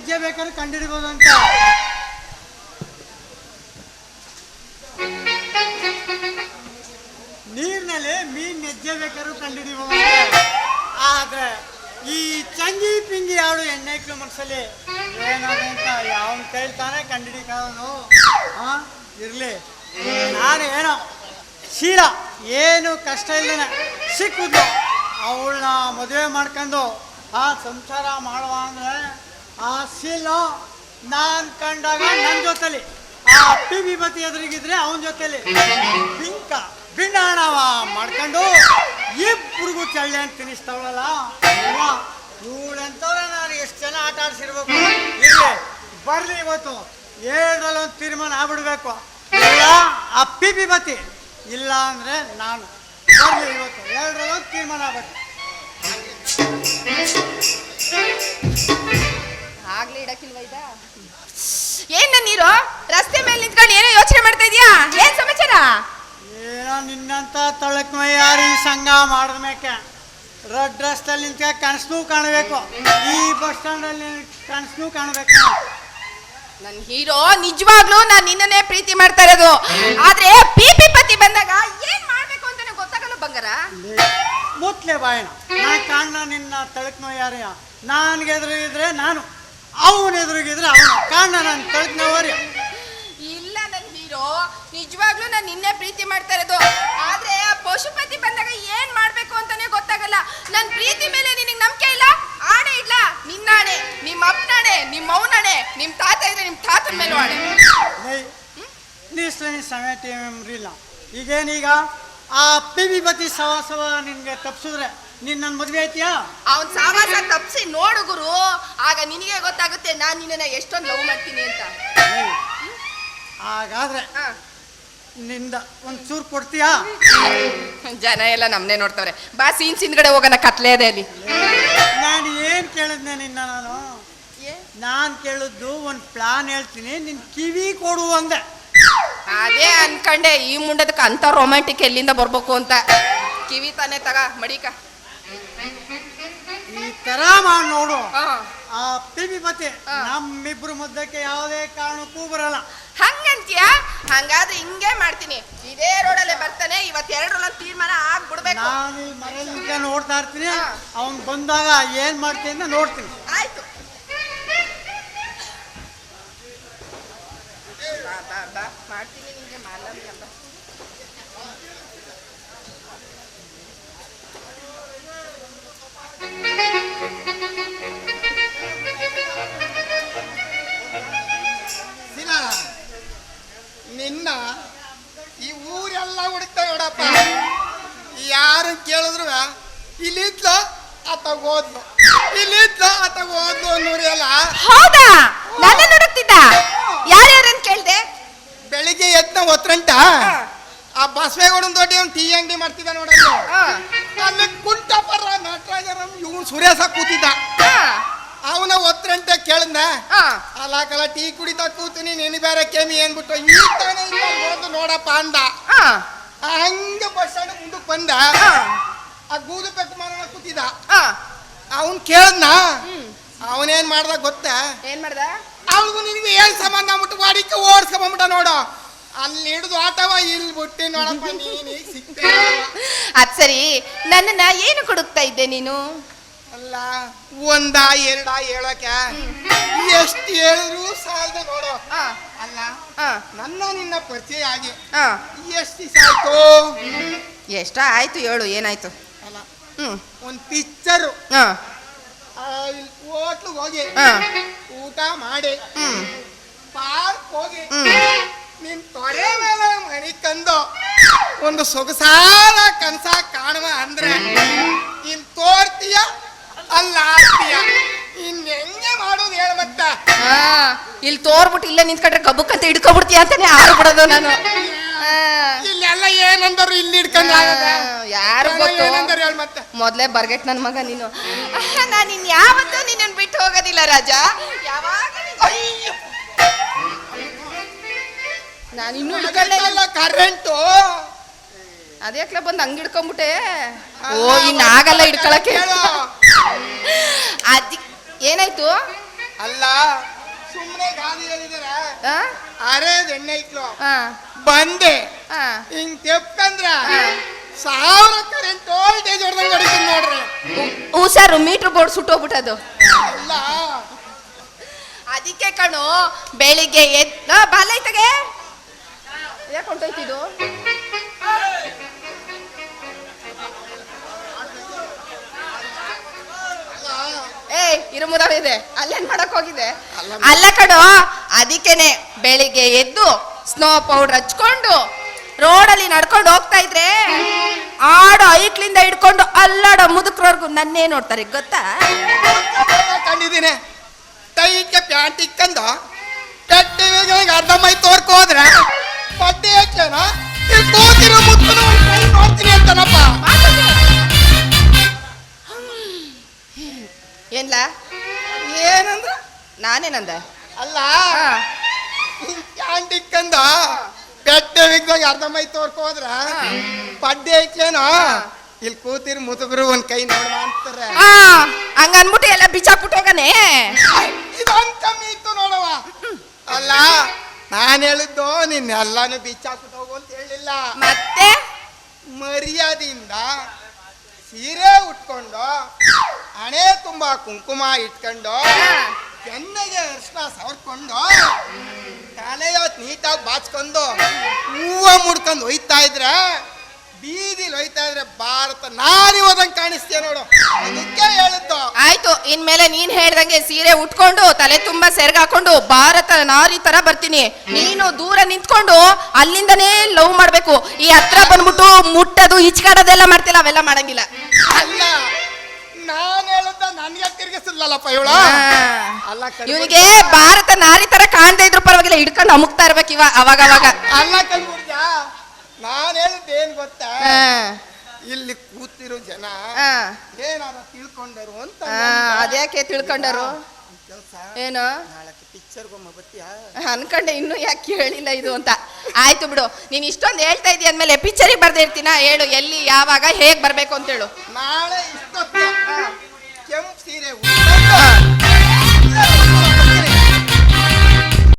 ಹೆಜ್ಜೆ ಬೇಕಾದ್ರೆ ಕಂಡಿಡಿಬೋದು ಅಂತ. ನೀರಿನಲ್ಲಿ ಮೀನ್ ನೆಜ್ಜೆ ಬೇಕಾದ್ರೂ ಕಂಡಿಡಿಬೋದು ಆದ್ರೆ ಈ ಚಂಗಿ ಪಿಂಗಿ ಯಾರು ಎಣ್ಣೆ ಕಿಲೋಮೀಟರ್ಸಲ್ಲಿ ಏನಾದ್ರು ಅಂತ ಯಾವನ ಕೈಲಿ ತಾನೇ ಕಂಡಿಡಿಕೋನು ಹಾ ಇರ್ಲಿ. ನಾನು ಏನೋ ಶೀಲ, ಏನು ಕಷ್ಟ ಇಲ್ಲದೆ ಸಿಕ್ಕುದು ಅವಳನ್ನ ಮದುವೆ ಮಾಡ್ಕೊಂಡು ಆ ಸಂಸಾರ ಮಾಡುವ ಅಂದ್ರೆ ಆ ಶೀಲು ನಾನು ಕಂಡಾಗ ನನ್ನ ಜೊತೆಲಿ. ಆ ಪಿ ವಿಭತಿ ಎದುರಿಗಿದ್ರೆ ಅವನ ಜೊತೆಲಿ. ಬಿಂಕ ಬಿಣ್ಣಾಣವ ಮಾಡ್ಕೊಂಡು ಇಬ್ಬರಿಗೂ ಚಳ್ಳೆ ಅಂತ ತಿನ್ನಿಸ್ತಾವಳಲ್ಲ. ಇವಳಂತವ್ರೆ ನಾನು ಎಷ್ಟು ಜನ ಆಟ ಆಡ್ಸಿರ್ಬೇಕು. ಇರ್ಲಿ, ಬರ್ಲಿ ಇವತ್ತು. ಏಳರಲ್ಲಿ ಒಂದು ತೀರ್ಮಾನ ಆಗ್ಬಿಡ್ಬೇಕು. ಇಲ್ಲ ಅಪ್ಪಿ ವಿಭತಿ ಇಲ್ಲ ಅಂದ್ರೆ ನಾನು ಇವತ್ತು. ಏಳರಲ್ಲಿ ತೀರ್ಮಾನ ಆಗ್ಬೇಕು. ಆಗ್ಲೇ ಇಡಕ್ಕಿಲ್ವಾ ಇದ ಏನ್ ನೀರು? ರಸ್ತೆ ಮೇಲೆ ನಿಂತ್ಕೊಂಡು ಏನೋ ಯೋಚನೆ ಮಾಡ್ತಾ ಇದೀಯಾ? ಏನ್ ಸಮಾಚಾರ? ಏನೋ ನಿನ್ನಂತ ತಳಕ್ ಯಾರು ಈ ಸಂಘ ಮೇಕೆ ರೆಡ್ ಡ್ರೆಸ್ಸಲ್ಲಿ ನಿಂತ ಕನಸು ಕಾಣಬೇಕು. ಈ ಬಸ್ ಸ್ಟ್ಯಾಂಡಲ್ಲಿ ಕನಸು ಕಾಣಬೇಕು. ನನ್ ಹೀರೋ ನಿಜವಾಗ್ಲೂ ನಾನು ನಿನ್ನನ್ನೇ ಪ್ರೀತಿ ಮಾಡ್ತಾ ಇರೋದು. ಆದ್ರೆ ಪಿ ಪಿ ಪತಿ ಬಂದಾಗ ಏನ್ ಮಾಡ್ಬೇಕು ಅಂತಾನೆ ಗೊತ್ತಾಗಲ್ಲ ಬಂಗಾರ? ಮುತ್ಲೆ ಬಾಯಣ ನಾ ಕಾಣ ನಿನ್ನ ತಳಕ್ ಯಾರ ನನ್ಗೆ ಇದ್ರೆ ನಾನು. ಅವನ ಎದುರಿಗಿದ್ರೆ ಅವನ ಕಾಣ ನಾನು ತಳಕ್ ನೋವರಿ ಇಲ್ಲ ನನ್ನ ಹೀರೋ ನಿಜವಾಗ್ಲೂ ನಾನು ನಿನ್ನೆ ಪ್ರೀತಿ ಮಾಡ್ತಾ ಇರೋದು. ಆದ್ರೆ ಆ ಪಶುಪತಿ ಬಂದಾಗ ಏನ್ ಮಾಡ್ಬೇಕು ಅಂತಾನೆ ಗೊತ್ತಾಗಲ್ಲ. ನನ್ ಪ್ರೀತಿ ಮೇಲೆ ನಿನಗೆ ನಂಬಿಕೆ ಇಲ್ಲ? ಆಣೆ ಇಲ್ಲ? ನಿನ್ನಾಣೆ ನಿಮ್ಮ ಅಪ್ಪನಾಣೆ ನಿಮ್ಮ ಅವನಾಣೆ ನಿಮ್ ತಾತ ಇದ್ರೆ ನಿಮ್ಮ ತಾತನ ಮೇಲೂ ಆಣೆ. ನೀಸ್ಲೆ ಸಮಯ ಸಮೇತ ಇಲ್ಲ ಈಗೇನೀಗ ಆ ಪಿ ಬಿ ಬತಿ ಸವಾಸವ ನಿನ್ಗೆ ತಪ್ಸಿದ್ರೆ ನೀನ್ ನನ್ನ ಮದ್ವೆ ಐತಿಯಾ ಅವನ್ ಸಾವಾಸ ತಪ್ಸಿ ನೋಡು ಗುರು. ಆಗ ನಿನಗೆ ಗೊತ್ತಾಗುತ್ತೆ ನಾನ್ ನಿನ್ನ ಎಷ್ಟೊಂದು ಲವ್ ಮಾಡ್ತೀನಿ ಅಂತ. ಹಾಗಾದ್ರೆ ಹ. ನಿಂದ ಒಂದ್ ಚೂರು ಕೊಡ್ತೀಯಾ? ಜನ ಎಲ್ಲ ನಮ್ನೆ ನೋಡ್ತಾವ್ರೆ. ಬಾ ಸೀನ್ ಹಿಂದ್ಗಡೆ ಹೋಗೋಣ ಕತ್ಲೆ ಇದೆ ಅಲ್ಲಿ. ನಾನು ಏನ್ ಕೇಳಿದ್ನೆ ನಿನ್ನ ನಾನು? ನಾನ್ ಕೇಳಿದ್ದು ಒಂದ್ ಪ್ಲಾನ್ ಹೇಳ್ತೀನಿ ನಿನ್ ಕಿವಿ ಕೊಡು ಅಂದೆ. ಅದೇ ಅನ್ಕಂಡೆ ಈ ಮುಂಡದಕ್ಕೆ ಅಂತ ರೊಮ್ಯಾಂಟಿಕ್ ಎಲ್ಲಿಂದ ಬರ್ಬೇಕು ಅಂತ. ಕಿವಿ ತಾನೇ ತಗ ಮಡಿಕ. ಮಾಡಿ ನೋಡು. ಆ ಪಿಬಿಪತಿ ಪತಿ ನಮ್ಮಿಬ್ರು ಮುದ್ದಕ್ಕೆ ಯಾವುದೇ ಕಾರಣಕ್ಕೂ ಬರಲ್ಲ. ಹಂಗಂತೀಯ? ಹಂಗಾದ್ರೆ ಹಿಂಗೆ ಮಾಡ್ತೀನಿ. ಇದೇ ರೋಡಲ್ಲೇ ಬರ್ತಾನೆ ಇವತ್ ಎರಡರಲ್ಲ ತೀರ್ಮಾನ ಆಗ್ಬಿಡ್ಬೇಕು. ನಾನು ಈ ನೋಡ್ತಾ ಇರ್ತೀನಿ. ಅವನ್ ಬಂದಾಗ ಏನ್ ಮಾಡ್ತೀನಿ ಅಂತ ನೋಡ್ತೀನಿ. ಆಯ್ತು. ಮಾಡ್ತೀನಿ ನಿಂಗೆ ಮಾಲವಿ ಆತ ಇಲ್ಲಿ ಆತ ಓದ್ಲು ಅನ್ನೋರೆಲ್ಲ ಹೌದಾ? ನನ್ನ ನೋಡುತ್ತಿದ್ದ? ಯಾರ್ಯಾರನ್ ಕೇಳ್ದೆ? ಬೆಳಿಗ್ಗೆ ಎದ್ದ ಒತ್ತರಂಟ ಆ ಬಸವೇಗೌಡನ ದೊಡ್ಡ ಅವ್ನು ಟೀ ಅಂಗಡಿ ಮಾಡ್ತಿದ್ದ ನೋಡಲ್ಲ ಅಲ್ಲಿ ಕುಂಟಪರ ಇವ್ ಇವನು ಸುರೇಶ ಕೂತಿದ್ದ. ಅವನ ಒತ್ತರಂಟ ಕೇಳಿದ್ನ ಅಲ್ಲ ಕಲ ಟೀ ಕುಡಿತಾ ಕೂತೀನಿ ನೀನು ಬೇರೆ ಕೆಮಿ ಏನ್ಬಿಟ್ಟು ಈ ತಾನೇ ಇಲ್ಲ ನೋಡಪ್ಪ ಅಂದ. ಆ ಹಂಗೆ ಬಸ್ ಸ್ಟ್ಯಾಂಡ್ ಮುಂದಕ್ಕೆ ಬಂದ. ಆ ಗೂದು ಪೆಟ್ಟು ಮಾರೋಣ ಕೂತಿದ್ದ. ಅವನ್ ಕೇಳದ್ನ? ಅವನೇನ್ ಮಾಡ್ದ ಗೊತ್ತಾ? ಏನ್ ಮಾಡ್ದ? ಅವನಿಗೂ ನಿನಗೆ ಏನ್ ಸಂಬಂಧ ಅಂದ್ಬಿಟ್ಟು ವಾಡಿಕೆ ಓಡಿಸ್ಕೊಂಬಿಟ್ಟ ನೋಡು. ಅಲ್ಲಿ ಹಿಡಿದು ಆಟವ ಇಲ್ಲಿ ಬಿಟ್ಟಿ ನೋಡಪ್ಪ ನೀನು ಸಿಕ್ತ ಅದ್ ಸರಿ. ನನ್ನನ್ನ ಏನು ಕೊಡುಕ್ತಾ ಇದ್ದೆ ನೀನು? ಅಲ್ಲ ಒಂದ ಎರಡ ಹೇಳಕ ಎಷ್ಟು ಹೇಳಿದ್ರು ಸಾಲದ ನೋಡು. ಅಲ್ಲ ನನ್ನ ನಿನ್ನ ಪರಿಚಯ ಆಗಿ. ಎಷ್ಟು ಸಾಕು ಆಯ್ತು? ಎಷ್ಟ ಆಯ್ತು ಹೇಳು ಏನಾಯ್ತು? ಒಂದ್ ಪಿಕ್ಚರು ಆ, ಹೋಟ್ಲಿಗೆ ಹೋಗಿ. ಊಟ ಮಾಡಿ. ಪಾರ್ಕ್ ಹೋಗಿ. ನಿನ್ ತೊಡೆ ಮೇಲೆ ಮಣಿ ತಂದು ಒಂದು ಸೊಗಸಾದ ಕನಸ ಕಾಣುವ ಅಂದ್ರೆ ಇನ್ ತೋರ್ತೀಯ ಅಲ್ಲ ಆಡ್ತೀಯ? ಇನ್ ಹೆಂಗೆ ಮಾಡೋದು ಹೇಳ ಮತ್ತ. ಇಲ್ಲಿ ತೋರ್ಬಿಟ್ಟು ಇಲ್ಲೇ ನಿಂತ್ಕೊಂಡ್ರೆ ಕಬ್ಬು ಅಂತ ಹಿಡ್ಕೊಬಿಡ್ತೀಯ ಅಂತಾನೆ ಆಡ್ಬಿಡೋದು ಬಿಡೋದು ನಾನು. ಇಲ್ಲೆಲ್ಲ ಏನಂದರು ಇಲ್ಲಿ ಹಿಡ್ಕೊಂಡು ಯಾರು ಏನಂದರು ಹೇಳ ಮತ್ತ? ಮೊದ್ಲೇ ಬರ್ಗೆಟ್ ನನ್ ಮಗ ನೀನು. ನಾನು ಇನ್ ಯಾವತ್ತೂ ನಿನ್ನ ಬಿಟ್ಟು ಹೋಗೋದಿಲ್ಲ ರಾಜ. ಯಾವಾಗ ನಾನು ಇನ್ನೂ ಹಿಡ್ಕೊಳ್ಳೇ ಇಲ್ಲ. ಕರೆಂಟು ಅದ್ಯಾಕ್ಲ ಬಂದು ಹಂಗ್ ಹಿಡ್ಕೊಂಬಿಟ್ಟೆ. ಓ ಇನ್ ಆಗಲ್ಲ ಹಿಡ್ಕೊಳಕ್ಕೆ. ಹೇಳು. ಅದಿ ಏನಾಯ್ತು? ಅಲ್ಲ ಸುಮ್ಮನೆ ಗಾದಿ ಹೇಳಿದಾರೆ? ಅರೆ ಎಣ್ಣೆ ಇಟ್ಲು ಬಂದೆ. ಹಿಂಗ್ ತೆಪ್ಕಂದ್ರ ಸಾವಿರ ಕರೆಂಟ್ ವೋಲ್ಟೇಜ್ ಹೊಡೆದಂಗ್ ಹೊಡಿತೀನಿ ನೋಡ್ರಿ. ಹುಷಾರು ಮೀಟ್ರ್ ಬೋರ್ಡ್ ಸುಟ್ಟೋಗ್ಬಿಟ್ಟದು ಅಲ್ಲ. ಅದಕ್ಕೆ ಕಣು ಬೆಳಿಗ್ಗೆ ಎದ್ ಬಾಲ ಐತಗೆ ಯಾಕೆ ಹೊಂಟೋಯ್ತಿದು ಇದೆ ಅಲ್ಲೇನ್ ಮಾಡಕ್ ಹೋಗಿದೆ ಅಲ್ಲ. ಕಡು ಅದಕ್ಕೇನೆ ಬೆಳಿಗ್ಗೆ ಎದ್ದು ಸ್ನೋ ಪೌಡರ್ ಹಚ್ಕೊಂಡು ರೋಡಲ್ಲಿ ನಡ್ಕೊಂಡು ಹೋಗ್ತಾ ಇದ್ರೆ ಆಡೋ ಐಕ್ಲಿಂದ ಹಿಡ್ಕೊಂಡು ಅಲ್ಲಾಡೋ ಮುದುಕ್ರವರ್ಗು ನನ್ನೇ ನೋಡ್ತಾರೆ ಗೊತ್ತಾ? ಕಂಡಿದ್ದೀನಿ ಟೈಟ್ಗೆ ಪ್ಯಾಂಟ್ ಇಕ್ಕಂದ ಅರ್ಧ ಮೈ ತೋರ್ಕೋದ್ರೆ ಪಟ್ಟಿ ಇಲ್ಲಿ ಕೂತಿರೋ ಮುತ್ತನು ನಾನೇನಂದೆ ಅಲ್ಲ ಕ್ಯಾಂಡಿಕ್ಕಂದ ಪೆಟ್ಟೆ ಬಿಗ್ದಾಗ ಅರ್ಧ ಮೈ ತೋರ್ಕೋದ್ರ ಪಡ್ಡೆ ಹಾಕ್ಯಾನ ಇಲ್ಲಿ ಕೂತಿರ ಮುದುಗರು ಒಂದ್ ಕೈ ನೋಡ ಅಂತಾರೆ. ಹಂಗನ್ಬಿಟ್ಟು ಎಲ್ಲ ಬಿಚ್ಚಾಕ್ಬಿಟ್ಟು ಹೋಗನೆ. ಇದೊಂದ್ ಕಮ್ಮಿ ಇತ್ತು ನೋಡವ ಅಲ್ಲ ನಾನು ಹೇಳಿದ್ದು ನಿನ್ನೆಲ್ಲಾನು ಬಿಚ್ಚಾಕ್ಬಿಟ್ಟು ಹೋಗು ಅಂತ ಹೇಳಿಲ್ಲ. ಮತ್ತೆ? ಮರ್ಯಾದೆಯಿಂದ ಸೀರೆ ಉಟ್ಕೊಂಡು ಹಣೆ ತುಂಬಾ ಕುಂಕುಮ ಇಟ್ಕೊಂಡು ಕೆನ್ನೆಗೆ ಅರ್ಶನ ಸವರ್ಕೊಂಡು ತಲೆಯವತ್ ನೀಟಾಗಿ ಬಾಚ್ಕೊಂಡು ಹೂವ ಮುಡ್ಕೊಂಡು ಒಯ್ತಾ ಇದ್ರೆ ಬೀದಿಲಿ ಒಯ್ತಾ ಇದ್ರೆ ಭಾರತ ನಾರಿ ಹೋದಂಗೆ ಕಾಣಿಸ್ತೀಯ ನೋಡು. ಅದಕ್ಕೆ ಹೇಳಿದ್ದು. ಆಯ್ತು ಇನ್ಮೇಲೆ ನೀನ್ ಹೇಳ್ದಂಗೆ ಸೀರೆ ಉಟ್ಕೊಂಡು ತಲೆ ತುಂಬಾ ಸೆರ್ಗ ಹಾಕೊಂಡು ಭಾರತ ನಾರಿ ತರ ಬರ್ತೀನಿ. ನೀನು ದೂರ ನಿಂತ್ಕೊಂಡು ಅಲ್ಲಿಂದನೇ ಲವ್ ಮಾಡ್ಬೇಕು. ಈ ಹತ್ರ ಬಂದ್ಬಿಟ್ಟು ಮುಟ್ಟದು ಇಚ್ಕಾಡೋದೆಲ್ಲ ಮಾಡ್ತಿಲ್ಲ ಅವೆಲ್ಲ ಮಾಡಂಗಿಲ್ಲ. ಅಲ್ಲ ನನ್ಗೆ ತಿರ್ಗಿಸಿದ್ಲಲ್ಲಪ್ಪ ಇವಳು? ಅಲ್ಲ ಕಣ್ ಇವನಿಗೆ ಭಾರತ ನಾರಿ ತರ ಕಾಣ್ತಾ ಇದ್ರು ಪರವಾಗಿಲ್ಲ ಹಿಡ್ಕೊಂಡು ಅಮುಕ್ತಾ ಇರ್ಬೇಕು ಇವ ಅವಾಗ ಅವಾಗ ಅಲ್ಲ ಕಲ್ಬುರ್ಜ ನಾನು ಹೇಳಿದ್ದು ಏನ್ ಗೊತ್ತಾ? ಆ, ಇಲ್ಲಿ ಕೂತಿರೋ ಜನ ಆ, ಏನಾರ ತಿಳ್ಕೊಂಡರು ಅಂತ ಆ, ಅದ್ಯಾಕೆ ತಿಳ್ಕೊಂಡರು? ಕೆಲಸ ಏನು? ನಾಳೆ ಅನ್ಕೊಂಡೆ ಇನ್ನು ಯಾಕೆ ಹೇಳಿಲ್ಲ ಇದು ಅಂತ. ಆಯ್ತು ಬಿಡು ನೀನ್ ಇಷ್ಟೊಂದು ಹೇಳ್ತಾ ಇದೀಯ ಅಂದ್ಮೇಲೆ ಪಿಕ್ಚರಿಗೆ ಬರ್ದಿರ್ತೀನ ಹೇಳು ಎಲ್ಲಿ ಯಾವಾಗ ಹೇಗ್ ಬರ್ಬೇಕು ಅಂತ ಹೇಳು. ನಾಳೆ ಇಷ್ಟೊತ್ತು ಕೆಂಪು ಸೀರೆ ಉಟ್ಕೊಂಡು